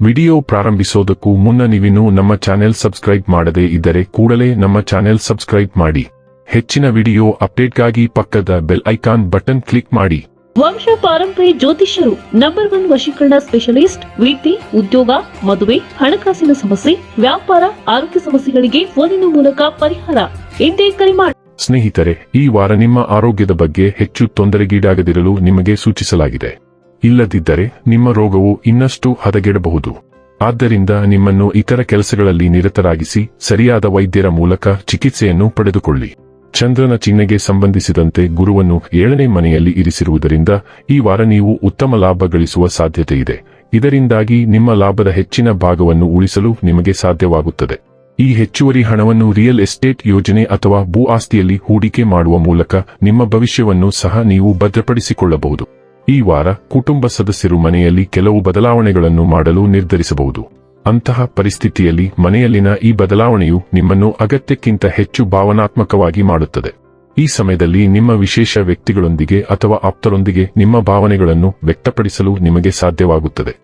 Video ಪ್ರಾರಂಭಿಸೋದಕ್ಕೂ ಮುನ್ನ ನೀವಿನ್ನೂ ನಮ್ಮ ಚಾನೆಲ್ ಸಬ್ಸ್ಕ್ರೈಬ್ ಮಾಡದೇ ಇದ್ದರೆ ಕೂಡಲೇ ನಮ್ಮ ಚಾನೆಲ್ ಸಬ್ಸ್ಕ್ರೈಬ್ ಮಾಡಿ. ಹೆಚ್ಚಿನ ವಿಡಿಯೋ ಅಪ್ಡೇಟ್ಗಾಗಿ ಪಕ್ಕದ ಬೆಲ್ ಐಕಾನ್ ಬಟನ್ ಕ್ಲಿಕ್ ಮಾಡಿ. ವಂಶ ಪಾರಂಪರಿ ಜ್ಯೋತಿಷ್ಯರು ನಂಬರ್ ಒನ್ ವಶೀಕರಣ ಸ್ಪೆಷಲಿಸ್ಟ್ ವೃತ್ತಿ ಉದ್ಯೋಗ ಮದುವೆ ಹಣಕಾಸಿನ ಸಮಸ್ಯೆ ವ್ಯಾಪಾರ ಆರೋಗ್ಯ ಸಮಸ್ಯೆಗಳಿಗೆ ಫೋನಿನ ಮೂಲಕ ಪರಿಹಾರ. ಎಂದೇ ಕರೆ ಮಾಡಿ ಸ್ನೇಹಿತರೆ ಈ ವಾರ ನಿಮ್ಮ ಆರೋಗ್ಯದ ಬಗ್ಗೆ ಹೆಚ್ಚು ತೊಂದರೆಗೀಡಾಗದಿರಲು ನಿಮಗೆ ಸೂಚಿಸಲಾಗಿದೆ. ಇಲ್ಲದಿದ್ದರೆ ನಿಮ್ಮ ರೋಗವು ಇನ್ನಷ್ಟು ಹದಗೆಡಬಹುದು. ಆದ್ದರಿಂದ ನಿಮ್ಮನ್ನು ಇತರ ಕೆಲಸಗಳಲ್ಲಿ ನಿರತರಾಗಿಸಿ ಸರಿಯಾದ ವೈದ್ಯರ ಮೂಲಕ ಚಿಕಿತ್ಸೆಯನ್ನು ಪಡೆದುಕೊಳ್ಳಿ. ಚಂದ್ರನ ಚಿಹ್ನೆಗೆ ಸಂಬಂಧಿಸಿದಂತೆ ಗುರುವನ್ನು ಏಳನೇ ಮನೆಯಲ್ಲಿ ಇರಿಸಿರುವುದರಿಂದ ಈ ವಾರ ನೀವು ಉತ್ತಮ ಲಾಭ ಗಳಿಸುವ ಸಾಧ್ಯತೆ ಇದೆ. ಇದರಿಂದಾಗಿ ನಿಮ್ಮ ಲಾಭದ ಹೆಚ್ಚಿನ ಭಾಗವನ್ನು ಉಳಿಸಲು ನಿಮಗೆ ಸಾಧ್ಯವಾಗುತ್ತದೆ. ಈ ಹೆಚ್ಚುವರಿ ಹಣವನ್ನು ರಿಯಲ್ ಎಸ್ಟೇಟ್ ಯೋಜನೆ ಅಥವಾ ಭೂ ಆಸ್ತಿಯಲ್ಲಿ ಹೂಡಿಕೆ ಮಾಡುವ ಮೂಲಕ ನಿಮ್ಮ ಭವಿಷ್ಯವನ್ನು ಸಹ ನೀವು ಭದ್ರಪಡಿಸಿಕೊಳ್ಳಬಹುದು. ಈ ವಾರ ಕುಟುಂಬ ಸದಸ್ಯರು ಮನೆಯಲ್ಲಿ ಕೆಲವು ಬದಲಾವಣೆಗಳನ್ನು ಮಾಡಲು ನಿರ್ಧರಿಸಬಹುದು. ಅಂತಹ ಪರಿಸ್ಥಿತಿಯಲ್ಲಿ ಮನೆಯಲ್ಲಿನ ಈ ಬದಲಾವಣೆಯು ನಿಮ್ಮನ್ನು ಅಗತ್ಯಕ್ಕಿಂತ ಹೆಚ್ಚು ಭಾವನಾತ್ಮಕವಾಗಿ ಮಾಡುತ್ತದೆ. ಈ ಸಮಯದಲ್ಲಿ ನಿಮ್ಮ ವಿಶೇಷ ವ್ಯಕ್ತಿಗಳೊಂದಿಗೆ ಅಥವಾ ಆಪ್ತರೊಂದಿಗೆ ನಿಮ್ಮ ಭಾವನೆಗಳನ್ನು ವ್ಯಕ್ತಪಡಿಸಲು ನಿಮಗೆ ಸಾಧ್ಯವಾಗುತ್ತದೆ.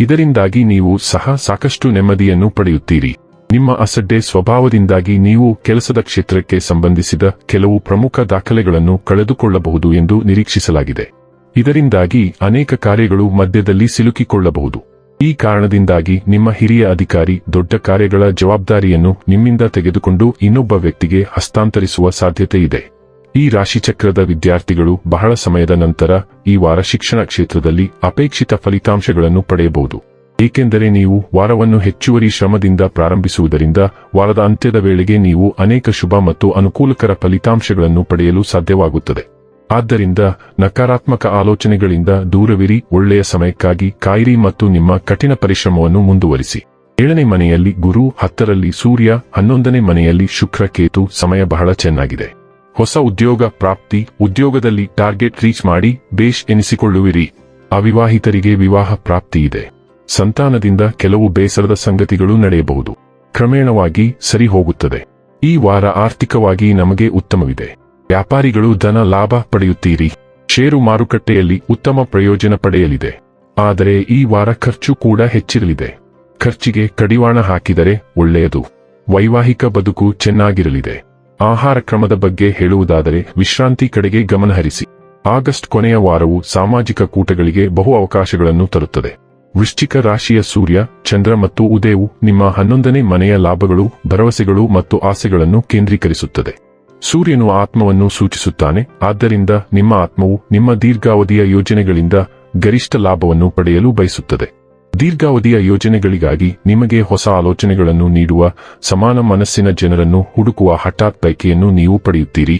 ಇದರಿಂದಾಗಿ ನೀವು ಸಹ ಸಾಕಷ್ಟು ನೆಮ್ಮದಿಯನ್ನು ಪಡೆಯುತ್ತೀರಿ. ನಿಮ್ಮ ಅಸಡ್ಡೆ ಸ್ವಭಾವದಿಂದಾಗಿ ನೀವು ಕೆಲಸದ ಕ್ಷೇತ್ರಕ್ಕೆ ಸಂಬಂಧಿಸಿದ ಕೆಲವು ಪ್ರಮುಖ ದಾಖಲೆಗಳನ್ನು ಕಳೆದುಕೊಳ್ಳಬಹುದು ಎಂದು ನಿರೀಕ್ಷಿಸಲಾಗಿದೆ. ಇದರಿಂದಾಗಿ ಅನೇಕ ಕಾರ್ಯಗಳು ಮಧ್ಯದಲ್ಲಿ ಸಿಲುಕಿಕೊಳ್ಳಬಹುದು. ಈ ಕಾರಣದಿಂದಾಗಿ ನಿಮ್ಮ ಹಿರಿಯ ಅಧಿಕಾರಿ ದೊಡ್ಡ ಕಾರ್ಯಗಳ ಜವಾಬ್ದಾರಿಯನ್ನು ನಿಮ್ಮಿಂದ ತೆಗೆದುಕೊಂಡು ಇನ್ನೊಬ್ಬ ವ್ಯಕ್ತಿಗೆ ಹಸ್ತಾಂತರಿಸುವ ಸಾಧ್ಯತೆ ಇದೆ. ಈ ರಾಶಿಚಕ್ರದ ವಿದ್ಯಾರ್ಥಿಗಳು ಬಹಳ ಸಮಯದ ನಂತರ ಈ ವಾರ ಶಿಕ್ಷಣ ಕ್ಷೇತ್ರದಲ್ಲಿ ಅಪೇಕ್ಷಿತ ಫಲಿತಾಂಶಗಳನ್ನು ಪಡೆಯಬಹುದು. ಏಕೆಂದರೆ ನೀವು ವಾರವನ್ನು ಹೆಚ್ಚುವರಿ ಶ್ರಮದಿಂದ ಪ್ರಾರಂಭಿಸುವುದರಿಂದ ವಾರದ ಅಂತ್ಯದ ವೇಳೆಗೆ ನೀವು ಅನೇಕ ಶುಭ ಮತ್ತು ಅನುಕೂಲಕರ ಫಲಿತಾಂಶಗಳನ್ನು ಪಡೆಯಲು ಸಾಧ್ಯವಾಗುತ್ತದೆ. ಆದ್ದರಿಂದ ನಕಾರಾತ್ಮಕ ಆಲೋಚನೆಗಳಿಂದ ದೂರವಿರಿ, ಒಳ್ಳೆಯ ಸಮಯಕ್ಕಾಗಿ ಕಾಯಿರಿ ಮತ್ತು ನಿಮ್ಮ ಕಠಿಣ ಪರಿಶ್ರಮವನ್ನು ಮುಂದುವರಿಸಿ. ಏಳನೇ ಮನೆಯಲ್ಲಿ ಗುರು, ಹತ್ತರಲ್ಲಿ ಸೂರ್ಯ, ಹನ್ನೊಂದನೇ ಮನೆಯಲ್ಲಿ ಶುಕ್ರ ಕೇತು, ಸಮಯ ಬಹಳ ಚೆನ್ನಾಗಿದೆ. ಹೊಸ ಉದ್ಯೋಗ ಪ್ರಾಪ್ತಿ, ಉದ್ಯೋಗದಲ್ಲಿ ಟಾರ್ಗೆಟ್ ರೀಚ್ ಮಾಡಿ, ಬೇಷ್ ಎನಿಸಿಕೊಳ್ಳುವಿರಿ. ಅವಿವಾಹಿತರಿಗೆ ವಿವಾಹ ಪ್ರಾಪ್ತಿ ಇದೆ. ಸಂತಾನದಿಂದ ಕೆಲವು ಬೇಸರದ ಸಂಗತಿಗಳು ನಡೆಯಬಹುದು. ಕ್ರಮೇಣವಾಗಿ ಸರಿ ಹೋಗುತ್ತದೆ. ಈ ವಾರ ಆರ್ಥಿಕವಾಗಿ ನಮಗೆ ಉತ್ತಮವಿದೆ. ವ್ಯಾಪಾರಿಗಳು ಧನ ಲಾಭ ಪಡೆಯುತ್ತೀರಿ. ಷೇರು ಮಾರುಕಟ್ಟೆಯಲ್ಲಿ ಉತ್ತಮ ಪ್ರಯೋಜನ ಪಡೆಯಲಿದೆ. ಆದರೆ ಈ ವಾರ ಖರ್ಚು ಕೂಡ ಹೆಚ್ಚಿರಲಿದೆ. ಖರ್ಚಿಗೆ ಕಡಿವಾಣ ಹಾಕಿದರೆ ಒಳ್ಳೆಯದು. ವೈವಾಹಿಕ ಬದುಕು ಚೆನ್ನಾಗಿರಲಿದೆ. ಆಹಾರ ಕ್ರಮದ ಬಗ್ಗೆ ಹೇಳುವುದಾದರೆ ವಿಶ್ರಾಂತಿ ಕಡೆಗೆ ಗಮನಹರಿಸಿ. ಆಗಸ್ಟ್ ಕೊನೆಯ ವಾರವು ಸಾಮಾಜಿಕ ಕೂಟಗಳಿಗೆ ಬಹು ಅವಕಾಶಗಳನ್ನು ತರುತ್ತದೆ. ವೃಶ್ಚಿಕ ರಾಶಿಯ ಸೂರ್ಯ, ಚಂದ್ರ ಮತ್ತು ಉದಯವು ನಿಮ್ಮ ಹನ್ನೊಂದನೇ ಮನೆಯ ಲಾಭಗಳು, ಭರವಸೆಗಳು ಮತ್ತು ಆಸೆಗಳನ್ನು ಕೇಂದ್ರೀಕರಿಸುತ್ತದೆ. ಸೂರ್ಯನು ಆತ್ಮವನ್ನು ಸೂಚಿಸುತ್ತಾನೆ, ಆದ್ದರಿಂದ ನಿಮ್ಮ ಆತ್ಮವು ನಿಮ್ಮ ದೀರ್ಘಾವಧಿಯ ಯೋಜನೆಗಳಿಂದ ಗರಿಷ್ಠ ಲಾಭವನ್ನು ಪಡೆಯಲು ಬಯಸುತ್ತದೆ. ದೀರ್ಘಾವಧಿಯ ಯೋಜನೆಗಳಿಗಾಗಿ ನಿಮಗೆ ಹೊಸ ಆಲೋಚನೆಗಳನ್ನು ನೀಡುವ ಸಮಾನ ಮನಸ್ಸಿನ ಜನರನ್ನು ಹುಡುಕುವ ಹಠಾತ್ ಬಯಕೆಯನ್ನು ನೀವು ಪಡೆಯುತ್ತೀರಿ.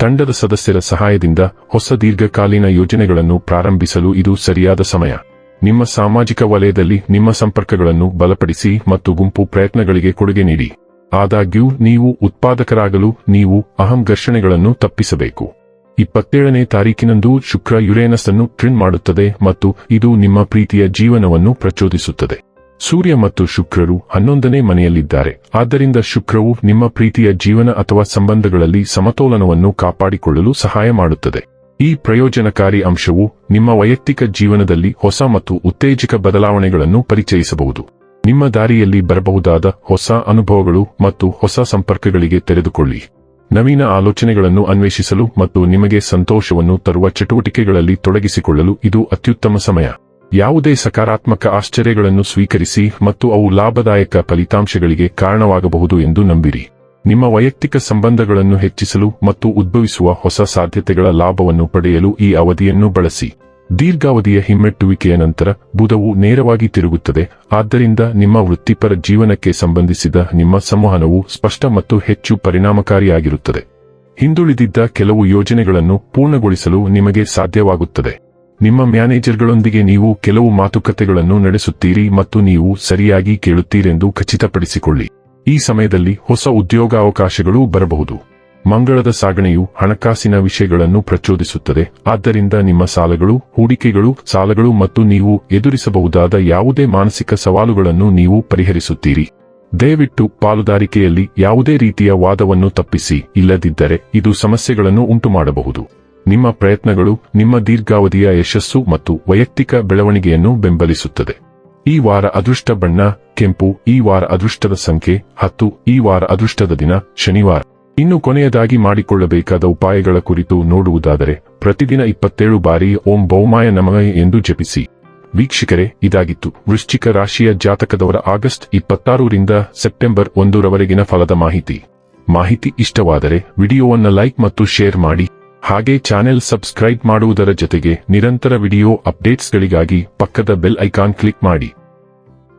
ತಂಡದ ಸದಸ್ಯರ ಸಹಾಯದಿಂದ ಹೊಸ ದೀರ್ಘಕಾಲೀನ ಯೋಜನೆಗಳನ್ನು ಪ್ರಾರಂಭಿಸಲು ಇದು ಸರಿಯಾದ ಸಮಯ. ನಿಮ್ಮ ಸಾಮಾಜಿಕ ವಲಯದಲ್ಲಿ ನಿಮ್ಮ ಸಂಪರ್ಕಗಳನ್ನು ಬಲಪಡಿಸಿ ಮತ್ತು ಗುಂಪು ಪ್ರಯತ್ನಗಳಿಗೆ ಕೊಡುಗೆ ನೀಡಿ. ಆದಾಗ್ಯೂ ನೀವು ಉತ್ಪಾದಕರಾಗಲು ನೀವು ಅಹಂ ಘರ್ಷಣೆಗಳನ್ನು ತಪ್ಪಿಸಬೇಕು. ಇಪ್ಪತ್ತೇಳನೇ ತಾರೀಕಿನಂದು ಶುಕ್ರ ಯುರೇನಸ್ ಅನ್ನು ಟ್ರಿನ್ ಮಾಡುತ್ತದೆ ಮತ್ತು ಇದು ನಿಮ್ಮ ಪ್ರೀತಿಯ ಜೀವನವನ್ನು ಪ್ರಚೋದಿಸುತ್ತದೆ. ಸೂರ್ಯ ಮತ್ತು ಶುಕ್ರರು ಹನ್ನೊಂದನೇ ಮನೆಯಲ್ಲಿದ್ದಾರೆ. ಆದ್ದರಿಂದ ಶುಕ್ರವು ನಿಮ್ಮ ಪ್ರೀತಿಯ ಜೀವನ ಅಥವಾ ಸಂಬಂಧಗಳಲ್ಲಿ ಸಮತೋಲನವನ್ನು ಕಾಪಾಡಿಕೊಳ್ಳಲು ಸಹಾಯ ಮಾಡುತ್ತದೆ. ಈ ಪ್ರಯೋಜನಕಾರಿ ಅಂಶವು ನಿಮ್ಮ ವೈಯಕ್ತಿಕ ಜೀವನದಲ್ಲಿ ಹೊಸ ಮತ್ತು ಉತ್ತೇಜಕ ಬದಲಾವಣೆಗಳನ್ನು ಪರಿಚಯಿಸಬಹುದು. ನಿಮ್ಮ ದಾರಿಯಲ್ಲಿ ಬರಬಹುದಾದ ಹೊಸ ಅನುಭವಗಳು ಮತ್ತು ಹೊಸ ಸಂಪರ್ಕಗಳಿಗೆ ತೆರೆದುಕೊಳ್ಳಿ. ನವೀನ ಆಲೋಚನೆಗಳನ್ನು ಅನ್ವೇಷಿಸಲು ಮತ್ತು ನಿಮಗೆ ಸಂತೋಷವನ್ನು ತರುವ ಚಟುವಟಿಕೆಗಳಲ್ಲಿ ತೊಡಗಿಸಿಕೊಳ್ಳಲು ಇದು ಅತ್ಯುತ್ತಮ ಸಮಯ. ಯಾವುದೇ ಸಕಾರಾತ್ಮಕ ಆಶ್ಚರ್ಯಗಳನ್ನು ಸ್ವೀಕರಿಸಿ ಮತ್ತು ಅವು ಲಾಭದಾಯಕ ಫಲಿತಾಂಶಗಳಿಗೆ ಕಾರಣವಾಗಬಹುದು ಎಂದು ನಂಬಿರಿ. ನಿಮ್ಮ ವೈಯಕ್ತಿಕ ಸಂಬಂಧಗಳನ್ನು ಹೆಚ್ಚಿಸಲು ಮತ್ತು ಉದ್ಭವಿಸುವ ಹೊಸ ಸಾಧ್ಯತೆಗಳ ಲಾಭವನ್ನು ಪಡೆಯಲು ಈ ಅವಧಿಯನ್ನು ಬಳಸಿ. ದೀರ್ಘಾವಧಿಯ ಹಿಮ್ಮೆಟ್ಟುವಿಕೆಯ ನಂತರ ಬುಧವು ನೇರವಾಗಿ ತಿರುಗುತ್ತದೆ. ಆದ್ದರಿಂದ ನಿಮ್ಮ ವೃತ್ತಿಪರ ಜೀವನಕ್ಕೆ ಸಂಬಂಧಿಸಿದ ನಿಮ್ಮ ಸಂವಹನವು ಸ್ಪಷ್ಟ ಮತ್ತು ಹೆಚ್ಚು ಪರಿಣಾಮಕಾರಿಯಾಗಿರುತ್ತದೆ. ಹಿಂದುಳಿದಿದ್ದ ಕೆಲವು ಯೋಜನೆಗಳನ್ನು ಪೂರ್ಣಗೊಳಿಸಲು ನಿಮಗೆ ಸಾಧ್ಯವಾಗುತ್ತದೆ. ನಿಮ್ಮ ಮ್ಯಾನೇಜರ್ಗಳೊಂದಿಗೆ ನೀವು ಕೆಲವು ಮಾತುಕತೆಗಳನ್ನು ನಡೆಸುತ್ತೀರಿ ಮತ್ತು ನೀವು ಸರಿಯಾಗಿ ಕೇಳುತ್ತೀರೆಂದು ಖಚಿತಪಡಿಸಿಕೊಳ್ಳಿ. ಈ ಸಮಯದಲ್ಲಿ ಹೊಸ ಉದ್ಯೋಗಾವಕಾಶಗಳು ಬರಬಹುದು. ಮಂಗಳದ ಸಾಗಣೆಯು ಹಣಕಾಸಿನ ವಿಷಯಗಳನ್ನು ಪ್ರಚೋದಿಸುತ್ತದೆ. ಆದ್ದರಿಂದ ನಿಮ್ಮ ಸಾಲಗಳು, ಹೂಡಿಕೆಗಳು, ಸಾಲಗಳು ಮತ್ತು ನೀವು ಎದುರಿಸಬಹುದಾದ ಯಾವುದೇ ಮಾನಸಿಕ ಸವಾಲುಗಳನ್ನು ನೀವು ಪರಿಹರಿಸುತ್ತೀರಿ. ದಯವಿಟ್ಟು ಪಾಲುದಾರಿಕೆಯಲ್ಲಿ ಯಾವುದೇ ರೀತಿಯ ವಾದವನ್ನು ತಪ್ಪಿಸಿ, ಇಲ್ಲದಿದ್ದರೆ ಇದು ಸಮಸ್ಯೆಗಳನ್ನು ಉಂಟುಮಾಡಬಹುದು. ನಿಮ್ಮ ಪ್ರಯತ್ನಗಳು ನಿಮ್ಮ ದೀರ್ಘಾವಧಿಯ ಯಶಸ್ಸು ಮತ್ತು ವೈಯಕ್ತಿಕ ಬೆಳವಣಿಗೆಯನ್ನು ಬೆಂಬಲಿಸುತ್ತದೆ. ಈ ವಾರ ಅದೃಷ್ಟ ಬಣ್ಣ, ಕೆಂಪು, ಈ ವಾರ ಅದೃಷ್ಟದ ಸಂಖ್ಯೆ, ಹತ್ತು, ಈ ವಾರ ಅದೃಷ್ಟದ ದಿನ, ಶನಿವಾರ. ಇನ್ನು ಕೊನೆಯದಾಗಿ ಮಾಡಿಕೊಳ್ಳಬೇಕಾದ ಉಪಾಯಗಳ ಕುರಿತು ನೋಡುವುದಾದರೆ, ಪ್ರತಿದಿನ ಇಪ್ಪತ್ತೇಳು ಬಾರಿ ಓಂ ಬೌಮಾಯ ನಮಃ ಎಂದು ಜಪಿಸಿ. ವೀಕ್ಷಕರೇ, ಇದಾಗಿತ್ತು. ವೃಶ್ಚಿಕ ರಾಶಿಯ ಜಾತಕದವರ ಆಗಸ್ಟ್ ಇಪ್ಪತ್ತಾರರಿಂದ ಸೆಪ್ಟೆಂಬರ್ ಒಂದರವರೆಗಿನ ಫಲದ ಮಾಹಿತಿ. ಮಾಹಿತಿ ಇಷ್ಟವಾದರೆ ವಿಡಿಯೋವನ್ನು ಲೈಕ್ ಮತ್ತು ಶೇರ್ ಮಾಡಿ. ಹಾಗೆ ಚಾನೆಲ್ ಸಬ್ಸ್ಕ್ರೈಬ್ ಮಾಡುವುದರ ಜೊತೆಗೆ ನಿರಂತರ ವಿಡಿಯೋ ಅಪ್ಡೇಟ್ಸ್ಗಳಿಗಾಗಿ ಪಕ್ಕದ ಬೆಲ್ ಐಕಾನ್ ಕ್ಲಿಕ್ ಮಾಡಿ.